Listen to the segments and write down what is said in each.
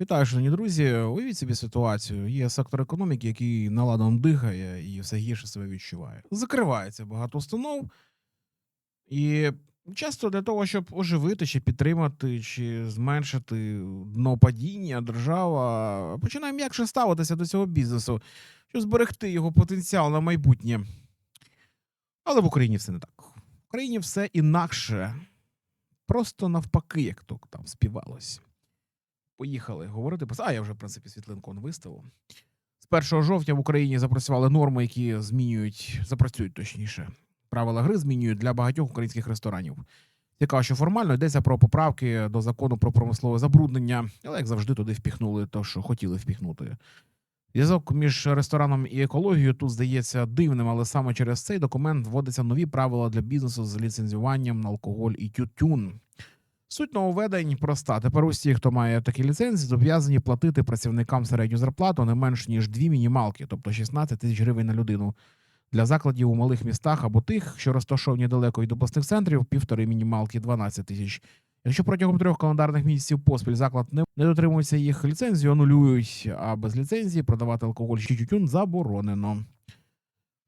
Вітаю, шановні друзі. Уявіть собі ситуацію. Є сектор економіки, який наладом дихає і все гірше себе відчуває. Закривається багато установ, і часто для того, щоб оживити чи підтримати, чи зменшити дно падіння, держава починає м'якше ставитися до цього бізнесу, щоб зберегти його потенціал на майбутнє. Але в Україні все не так. В Україні все інакше. Просто навпаки, як то там співалось. Поїхали говорити про. А я вже, в принципі, світлинку он виставив. З 1 жовтня в Україні запрацювали норми, які змінюють, запрацюють точніше. Правила гри змінюють для багатьох українських ресторанів. Цікаво, що формально йдеться про поправки до закону про промислове забруднення, але як завжди туди впіхнули те, що хотіли впіхнути. Зв'язок між рестораном і екологією тут здається дивним, але саме через цей документ вводяться нові правила для бізнесу з ліцензуванням на алкоголь і тютюн. Суть нововведень проста. Тепер усі, хто має такі ліцензії, зобов'язані платити працівникам середню зарплату не менш ніж дві мінімалки, тобто 16 тисяч гривень на людину. Для закладів у малих містах або тих, що розташовані далеко від обласних центрів, півтори мінімалки 12 тисяч. Якщо протягом трьох календарних місяців поспіль заклад не, не дотримується їх ліцензію, анулюють, а без ліцензії продавати алкоголь чи тютюн заборонено.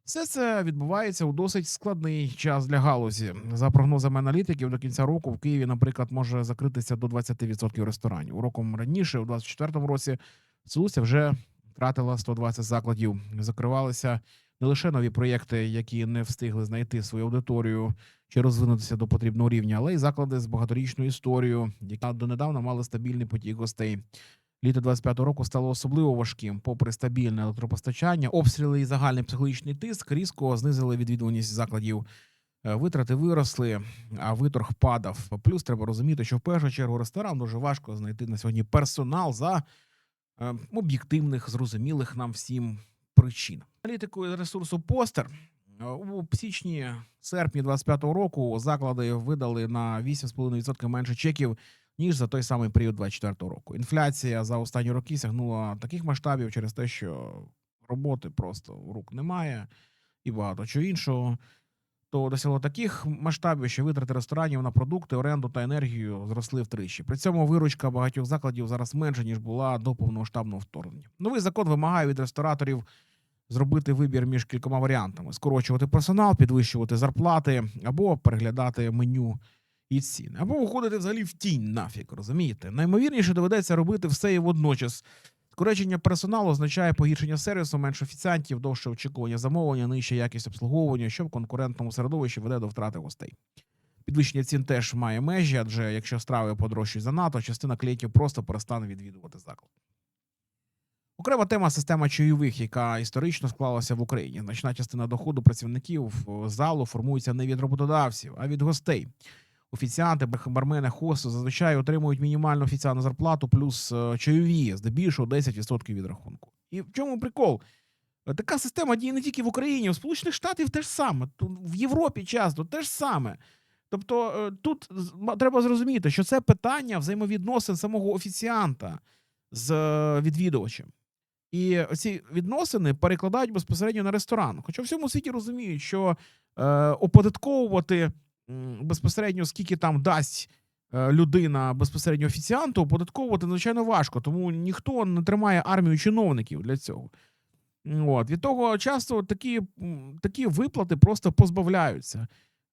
Все це відбувається у досить складний час для галузі. За прогнозами аналітиків, до кінця року в Києві, наприклад, може закритися до 20% ресторанів. Роком раніше, у 2024 році, Целуся вже втратила 120 закладів. Закривалися не лише нові проєкти, які не встигли знайти свою аудиторію чи розвинутися до потрібного рівня, але й заклади з багаторічною історією, які донедавна мали стабільний потік гостей. Літо 25-го року стало особливо важким, попри стабільне електропостачання, обстріли і загальний психологічний тиск різко знизили відвідуваність закладів. Е, Витрати виросли, а виторг падав. Плюс треба розуміти, що в першу чергу ресторан дуже важко знайти на сьогодні персонал за е, об'єктивних, зрозумілих нам всім причин. Аналітикою ресурсу Постер е, у січні серпні 25-го року заклади видали на 8,5% менше чеків ніж за той самий період 24-го року. Інфляція за останні роки сягнула таких масштабів через те, що роботи просто рук немає і багато чого іншого. То досягло таких масштабів, що витрати ресторанів на продукти, оренду та енергію зросли втричі. При цьому виручка багатьох закладів зараз менша ніж була до повномасштабного вторгнення. Новий закон вимагає від рестораторів зробити вибір між кількома варіантами: скорочувати персонал, підвищувати зарплати або переглядати меню і ціни, або уходити взагалі в тінь нафіг, розумієте? Наймовірніше доведеться робити все і водночас. Скорочення персоналу означає погіршення сервісу, менше офіціантів, довше очікування замовлення, нижча якість обслуговування, що в конкурентному середовищі веде до втрати гостей. Підвищення цін теж має межі, адже якщо страви подорожчають занадто, частина клієнтів просто перестане відвідувати заклад. Окрема тема система чайових, яка історично склалася в Україні. Значна частина доходу працівників е, залу формується не від роботодавців, а від гостей. Офіціанти, бармени, хости зазвичай отримують мінімальну офіціальну зарплату плюс е, чайові, здебільшого 10% від рахунку. І в чому прикол? Е, Така система діє не тільки в Україні, у Сполучених Штатів теж саме, в Європі часто теж саме. Тобто е, тут треба зрозуміти, що це питання взаємовідносин самого офіціанта з відвідувачем. І ці відносини перекладають безпосередньо на ресторан. Хоча в всьому світі розуміють, що е, оподатковувати безпосередньо скільки там дасть е, людина безпосередньо офіціанту, оподатковувати надзвичайно важко, тому ніхто не тримає армію чиновників для цього. От. Від того часто такі, такі виплати просто позбавляються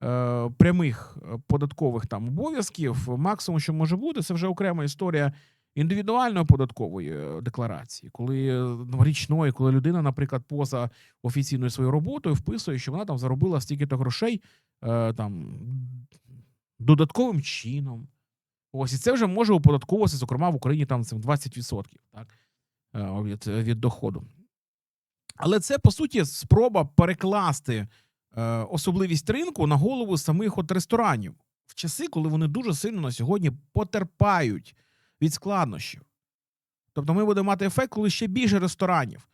е, прямих е, податкових там обов'язків. Максимум, що може бути, це вже окрема історія індивідуальної податкової е, декларації, коли ну, річної, коли людина, наприклад, поза офіційною своєю роботою вписує, що вона там заробила стільки-то грошей е, там додатковим чином. Ось і це вже може оподатковуватися, зокрема в Україні там цим 20% так, е, від, від доходу. Але це по суті спроба перекласти е, особливість ринку на голову самих от ресторанів в часи, коли вони дуже сильно на сьогодні потерпають від складнощів. Тобто ми будемо мати ефект, коли ще більше ресторанів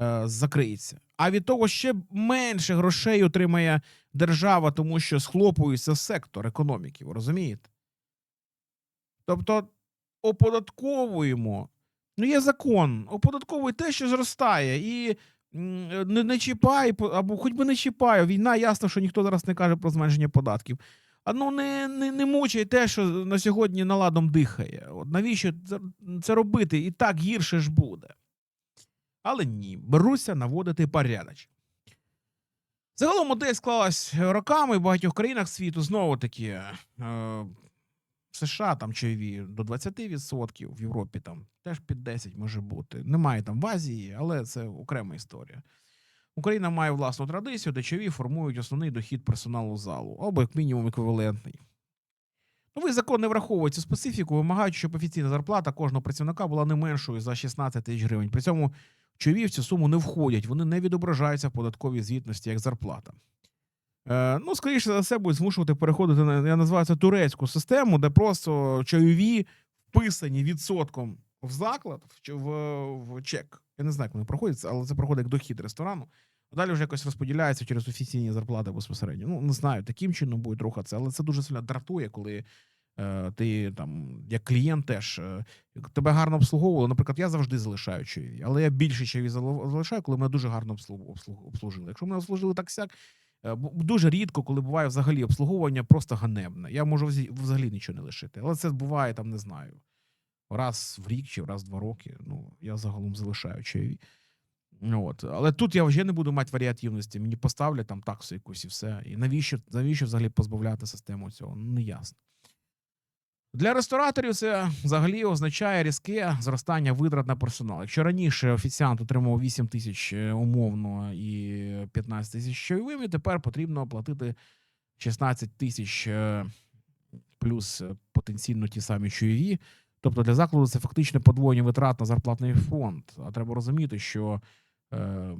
е, закриється. А від того ще менше грошей отримає держава, тому що схлопується сектор економіки. Ви розумієте? Тобто оподатковуємо. Ну, є закон, оподатковуй те, що зростає, і не, не чіпай, або хоч би не чіпай. Війна, ясно, що ніхто зараз не каже про зменшення податків. А ну не, не, не мучай те, що на сьогодні наладом дихає. От навіщо це, робити? І так гірше ж буде. Але ні, беруся наводити порядок. Загалом модель склалась роками в багатьох країнах світу. Знову таки, е, в США там чайові до 20%, в Європі там теж під 10 може бути. Немає там в Азії, але це окрема історія. Україна має власну традицію, де чайові формують основний дохід персоналу залу, або як мінімум еквівалентний. Новий закон не враховує цю специфіку, вимагаючи, щоб офіційна зарплата кожного працівника була не меншою за 16 тисяч гривень. При цьому чайові в цю суму не входять, вони не відображаються в податковій звітності як зарплата. Е, ну, скоріше за все, будуть змушувати переходити на я називаю це турецьку систему, де просто чайові вписані відсотком в заклад, в, в, в чек. Я не знаю, як вони проходять, але це проходить як дохід ресторану. Далі вже якось розподіляється через офіційні зарплати безпосередньо. Ну, не знаю, таким чином будуть рухатися, але це дуже сильно дратує, коли ти там, як клієнт теж е, тебе гарно обслуговували. Наприклад, я завжди залишаю чайові, але я більше чайові залишаю, коли мене дуже гарно обслужили. Якщо мене обслужили так сяк, е, дуже рідко, коли буває взагалі обслуговування просто ганебне. Я можу взагалі нічого не лишити. Але це буває там, не знаю, раз в рік чи раз в два роки. Ну, я загалом залишаю чайові. Ну, От. Але тут я вже не буду мати варіативності. Мені поставлять там таксу якусь і все. І навіщо, навіщо взагалі позбавляти систему цього? Ну, не ясно. Для рестораторів це взагалі означає різке зростання витрат на персонал. Якщо раніше офіціант отримував 8 тисяч е, умовно і 15 тисяч чайовими, тепер потрібно платити 16 тисяч е, плюс е, потенційно ті самі чайові. Тобто для закладу це фактично подвоєння витрат на зарплатний фонд. А треба розуміти, що е,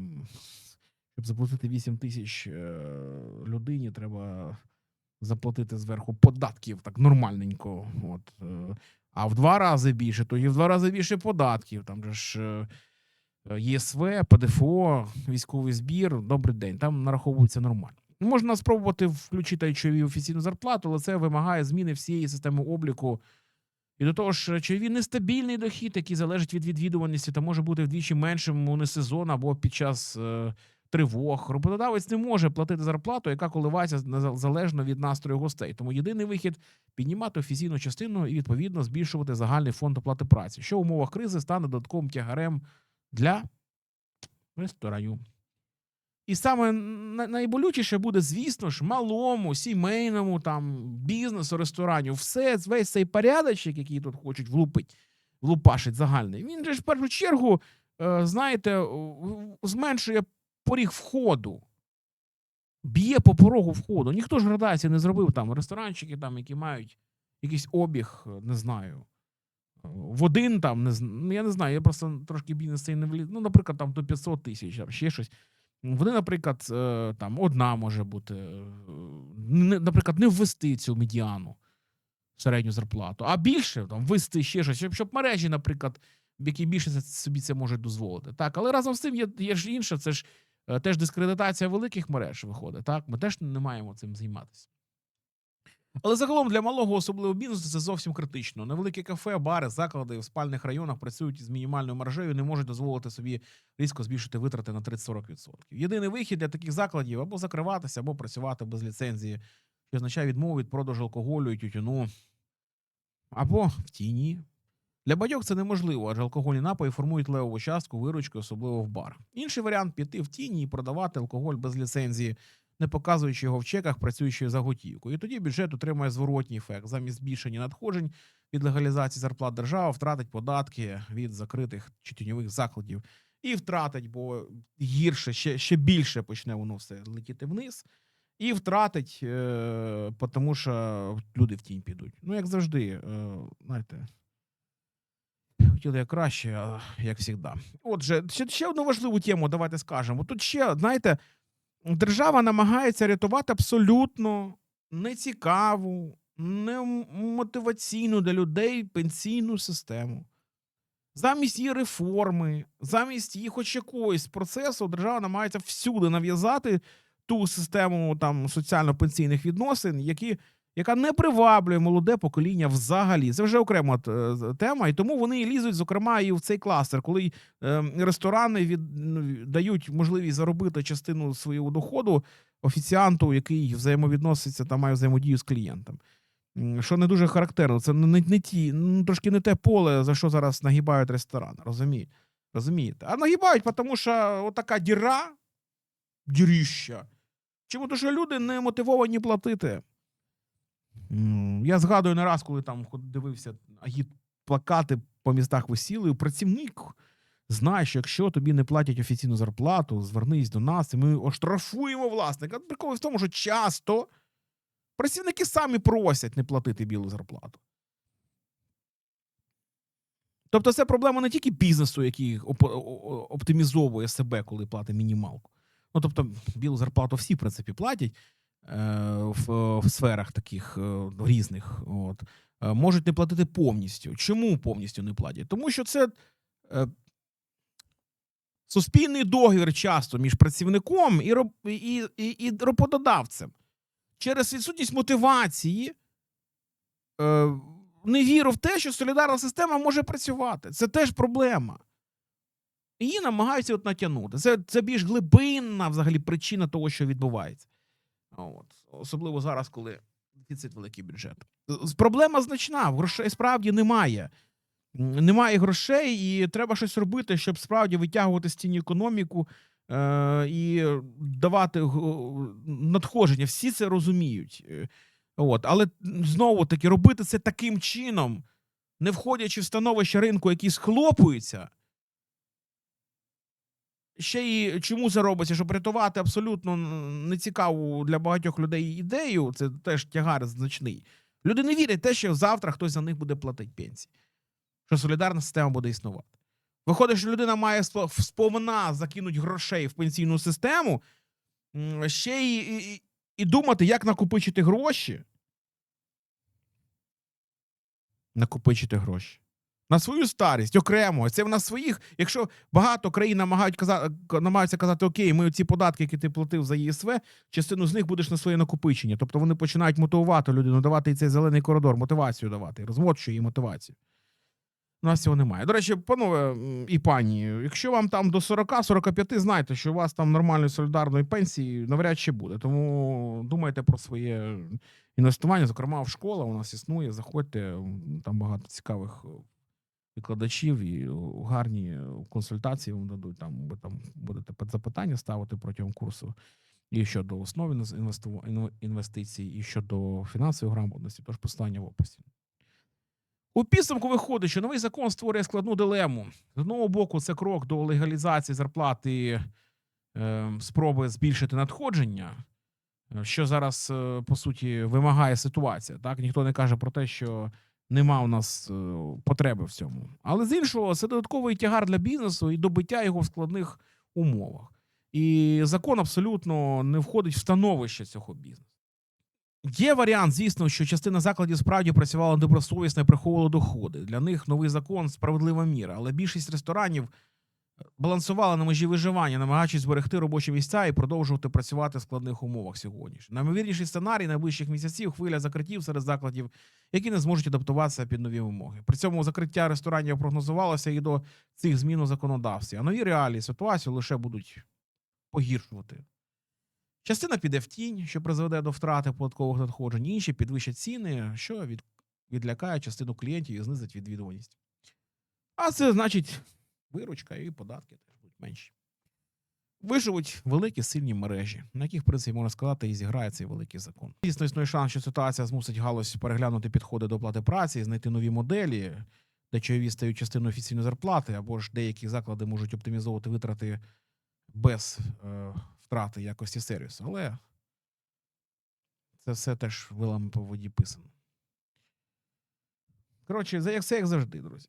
щоб заплатити 8 тисяч людині, треба заплатити зверху податків так нормальненько. От, е, а в два рази більше, то і в два рази більше податків. Там же ж е, ЄСВ, ПДФО, військовий збір. Добрий день. Там нараховується нормально. Можна спробувати включити чайові офіційну зарплату, але це вимагає зміни всієї системи обліку. І до того ж, чайові нестабільний дохід, який залежить від відвідуваності та може бути вдвічі меншим у несезон або під час е, тривог. Роботодавець не може платити зарплату, яка коливається залежно від настрою гостей. Тому єдиний вихід піднімати офіційну частину і відповідно збільшувати загальний фонд оплати праці, що в умовах кризи стане додатковим тягарем для ресторанів. І саме найболючіше буде, звісно ж, малому, сімейному там бізнесу, ресторанів. Все, весь цей порядочок, який тут хочуть влупить, влупашить загальний. Він же ж в першу чергу, е, знаєте, зменшує поріг входу. Б'є по порогу входу. Ніхто ж градації не зробив там. Ресторанчики, там, які мають якийсь обіг, не знаю. В один там, не, ну, я не знаю, я просто трошки бізнес цей не вліз. Ну, наприклад, там до 500 тисяч, ще щось. Вони, наприклад, е, там одна може бути, е, наприклад, не ввести цю медіану середню зарплату, а більше там ввести ще щось, щоб, щоб мережі, наприклад, які більше собі це можуть дозволити. Так, але разом з тим є, є ж інше, це ж теж дискредитація великих мереж виходить. Так, ми теж не маємо цим займатися. Але загалом для малого особливого бізнесу це зовсім критично. Невеликі кафе, бари, заклади в спальних районах працюють з мінімальною маржею, не можуть дозволити собі різко збільшити витрати на 30-40%. Єдиний вихід для таких закладів або закриватися, або працювати без ліцензії, що означає відмову від продажу алкоголю і тютюну, або в тіні. Для багатьох це неможливо, адже алкогольні напої формують левову частку виручки, особливо в бар. Інший варіант піти в тіні і продавати алкоголь без ліцензії, не показуючи його в чеках, працюючи за готівку. І тоді бюджет отримає зворотній ефект. Замість збільшення надходжень від легалізації зарплат держава втратить податки від закритих тютюньових закладів і втратить, бо гірше, ще, ще більше почне воно все летіти вниз. І втратить, е, тому що люди в тінь підуть. Ну, як завжди, е, знаєте, хотіли як краще, як завжди. Отже, ще, одну важливу тему давайте скажемо. Тут ще, знаєте, держава намагається рятувати абсолютно нецікаву, немотиваційну для людей пенсійну систему. Замість її реформи, замість її хоч якогось процесу, держава намагається всюди нав'язати ту систему там соціально-пенсійних відносин, які, яка не приваблює молоде покоління взагалі. Це вже окрема е, тема, і тому вони лізуть, зокрема, і в цей кластер, коли е, ресторани від, ну, дають можливість заробити частину свого доходу офіціанту, який взаємовідноситься та має взаємодію з клієнтом. Що не дуже характерно, це не, не ті, ну, трошки не те поле, за що зараз нагибають ресторани. Розумієте? Розумієте? А нагибають, тому що отака діра, діріща. Чому? Що люди не мотивовані платити. Я згадую не раз, коли там дивився агіт плакати по містах висіли, працівник знає, що якщо тобі не платять офіційну зарплату, звернись до нас, і ми оштрафуємо власника. Прикол в тому, що часто працівники самі просять не платити білу зарплату. Тобто це проблема не тільки бізнесу, який оптимізовує себе, коли платить мінімалку. Ну, тобто, білу зарплату всі, в принципі, платять в, в сферах таких е, різних. От. Е, можуть не платити повністю. Чому повністю не платять? Тому що це е, суспільний договір часто між працівником і, і, і, і роботодавцем. Через відсутність мотивації е, не віру в те, що солідарна система може працювати. Це теж проблема. Її намагаються от натягнути. Це, це більш глибинна взагалі причина того, що відбувається. От. Особливо зараз, коли дефіцит великий бюджет. Проблема значна, грошей справді немає. Немає грошей, і треба щось робити, щоб справді витягувати з тіні економіку е, і давати надходження. Всі це розуміють. Е, От. Але знову таки робити це таким чином, не входячи в становище ринку, який схлопується. Ще й чому це робиться? Щоб рятувати абсолютно нецікаву для багатьох людей ідею, це теж тягар значний. Люди не вірять те, що завтра хтось за них буде платити пенсії, що солідарна система буде існувати. Виходить, що людина має спо- сповна закинути грошей в пенсійну систему, ще й і, і, і думати, як накопичити гроші. Накопичити гроші. На свою старість окремо. Це в нас своїх. Якщо багато країн намагають казати, намагаються казати, окей, ми ці податки, які ти платив за ЄСВ, частину з них будеш на своє накопичення. Тобто вони починають мотивувати людину, давати цей зелений коридор, мотивацію давати, розводчу її мотивацію. У нас цього немає. До речі, панове і пані, якщо вам там до 40-45, знайте, що у вас там нормальної солідарної пенсії навряд чи буде. Тому думайте про своє інвестування. Зокрема, в школа у нас існує. Заходьте, там багато цікавих викладачів і гарні е, консультації вам дадуть. Там ви там будете запитання ставити протягом курсу. І щодо основ інвес- інвесту- інве- інвестицій, і щодо фінансової грамотності, тож посилання в описі. У підсумку виходить, що новий закон створює складну дилему. З одного боку, це крок до легалізації зарплати, е, спроби збільшити надходження, е, що зараз, е, по суті, вимагає ситуація. Так, ніхто не каже про те, що нема у нас е, потреби в цьому. Але з іншого, це додатковий тягар для бізнесу і добиття його в складних умовах. І закон абсолютно не входить в становище цього бізнесу. Є варіант, звісно, що частина закладів справді працювала добросовісно і приховувала доходи. Для них новий закон справедлива міра, але більшість ресторанів балансувала на межі виживання, намагаючись зберегти робочі місця і продовжувати працювати в складних умовах сьогодні. Наймовірніший сценарій найближчих місяців хвиля закриттів серед закладів, які не зможуть адаптуватися під нові вимоги. При цьому закриття ресторанів прогнозувалося і до цих змін у законодавстві. А нові реалії ситуацію лише будуть погіршувати. Частина піде в тінь, що призведе до втрати податкових надходжень, інші підвищать ціни, що від, відлякає частину клієнтів і знизить відвідуваність. А це значить виручка і податки теж будуть менші. Виживуть великі сильні мережі, на яких, в принципі, можна сказати, і зіграє цей великий закон. Дійсно, існує шанс, що ситуація змусить галузь переглянути підходи до оплати праці, знайти нові моделі, де чайові стають частиною офіційної зарплати, або ж деякі заклади можуть оптимізовувати витрати без е, втрати якості сервісу. Але це все теж вилами по воді писано. Коротше, як все як завжди, друзі.